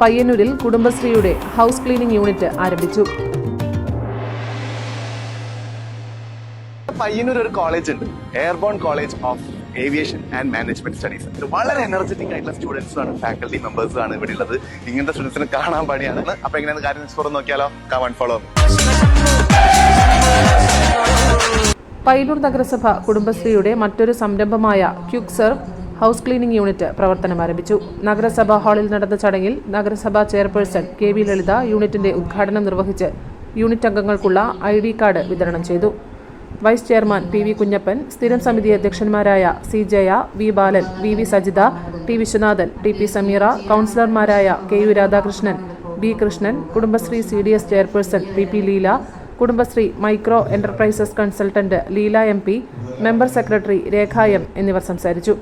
പയ്യന്നൂരിൽ കുടുംബശ്രീയുടെ house cleaning unit ആരംഭിച്ചു. പയ്യന്നൂർ ഒരു കോളേജ് ഉണ്ട്. Airborne college of aviation and management studies വളരെ എനർജറ്റിക് ആയിട്ടുള്ള സ്റ്റുഡൻസ് ആണ് ഫാക്കൽറ്റി മെമ്പേഴ്സ് ആണ് ഇവിടെ ഉള്ളത്. ഇങ്ങനത്തെ സ്റ്റുഡൻസിനെ കാണാൻ പണിയാണ്. അപ്പൊ എങ്ങനെയാണ് കാര്യം തുറന്ന് നോക്കിയാലോ? കമൺ ഫോളോ പയ്യന്നൂർ നഗരസഭ കുടുംബശ്രീയുടെ മറ്റൊരു സംരംഭമായ quick serve house cleaning unit പ്രവർത്തനം ആരംഭിച്ചു. നഗരസഭാ ഹാളിൽ നടന്ന ചടങ്ങിൽ നഗരസഭാ ചെയർപേഴ്സൺ കെ വി ലളിത യൂണിറ്റിന്റെ ഉദ്ഘാടനം നിർവഹിച്ച് യൂണിറ്റ് അംഗങ്ങൾക്കുള്ള ഐ ഡി കാർഡ് വിതരണം ചെയ്തു. Vice chairman P V Kunjappan സ്ഥിരം സമിതി അധ്യക്ഷന്മാരായ C Jaya V Balan V V Sajitha T Viswanathan T P Sameera കൗൺസിലർമാരായ K U Radhakrishnan B Krishnan Kudumbashree C D S chairperson P P Leela Kudumbashree micro enterprises consultant Leela M P member secretary Rekha M എന്നിവർ സംസാരിച്ചു.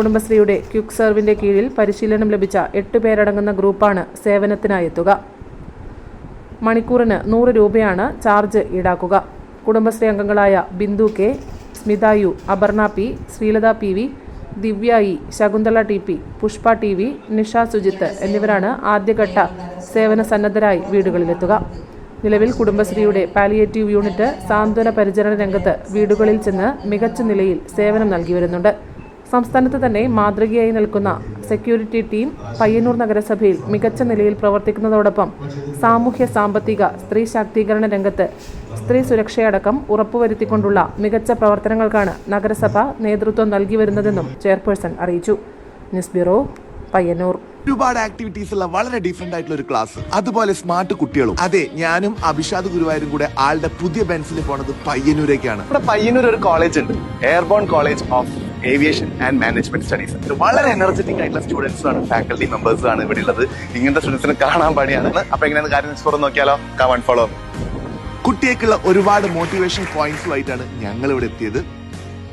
കുടുംബശ്രീയുടെ quick സെർവിന്റെ കീഴിൽ പരിശീലനം ലഭിച്ച എട്ട് പേരടങ്ങുന്ന ഗ്രൂപ്പാണ് സേവനത്തിനായെത്തുക. മണിക്കൂറിന് നൂറ് രൂപയാണ് ചാർജ് ഈടാക്കുക. കുടുംബശ്രീ അംഗങ്ങളായ Bindu K Smitha U Aparna P Sreelatha P V Divya E Shakuntala T P Pushpa T V Nisha Sujith എന്നിവരാണ് ആദ്യഘട്ട സേവന സന്നദ്ധരായി വീടുകളിലെത്തുക. നിലവിൽ കുടുംബശ്രീയുടെ പാലിയേറ്റീവ് യൂണിറ്റ് സാന്ത്വന പരിചരണ രംഗത്ത് വീടുകളിൽ ചെന്ന് മികച്ച നിലയിൽ സേവനം നൽകി വരുന്നുണ്ട്. സംസ്ഥാനത്ത് തന്നെ മാതൃകയായി നിൽക്കുന്ന സെക്യൂരിറ്റി ടീം പയ്യന്നൂർ നഗരസഭയിൽ മികച്ച നിലയിൽ പ്രവർത്തിക്കുന്നതോടൊപ്പം സാമൂഹ്യ സാമ്പത്തിക സ്ത്രീ ശാക്തീകരണ രംഗത്ത് സ്ത്രീ സുരക്ഷയടക്കം ഉറപ്പുവരുത്തിക്കൊണ്ടുള്ള മികച്ച പ്രവർത്തനങ്ങൾക്കാണ് നഗരസഭ നേതൃത്വം നൽകി വരുന്നതെന്നും ചെയർപേഴ്സൺ അറിയിച്ചു. News bureau Payyanur. ഒരുപാട് ആക്ടിവിറ്റീസ് ഉള്ള വളരെ ഡിഫറെന്റ് ആയിട്ടുള്ള ഒരു ക്ലാസ് അതുപോലെ സ്മാർട്ട് കുട്ടികളും. അതെ ഞാനും അഭിഷാദ് ഗുരുവായൂരും കൂടെ ആളുടെ പുതിയ ബെൻസിൽ പോണത് പയ്യന്നൂരേക്കാണ്. ഇവിടെ പയ്യന്നൂർ ഒരു കോളേജ് ഉണ്ട്. Airborne college of aviation and management studies വളരെ എനർജറ്റിക് ആയിട്ടുള്ള സ്റ്റുഡൻസ് ആണ് ഫാക്കൽറ്റി മെമ്പേഴ്സ് ആണ് ഇവിടെ ഉള്ളത്. ഇങ്ങനത്തെ സ്റ്റുഡൻസിനെ കാണാൻ പണിയാണ് അപ്പൊ എങ്ങനെയാണ് കാര്യം? തുറന്ന് നോക്കിയാലോ? കമൺ ഫോളോ കുട്ടിയേക്കുള്ള ഒരുപാട് മോട്ടിവേഷൻ പോയിന്റ്സുമായിട്ടാണ് ഞങ്ങൾ ഇവിടെ എത്തിയത്.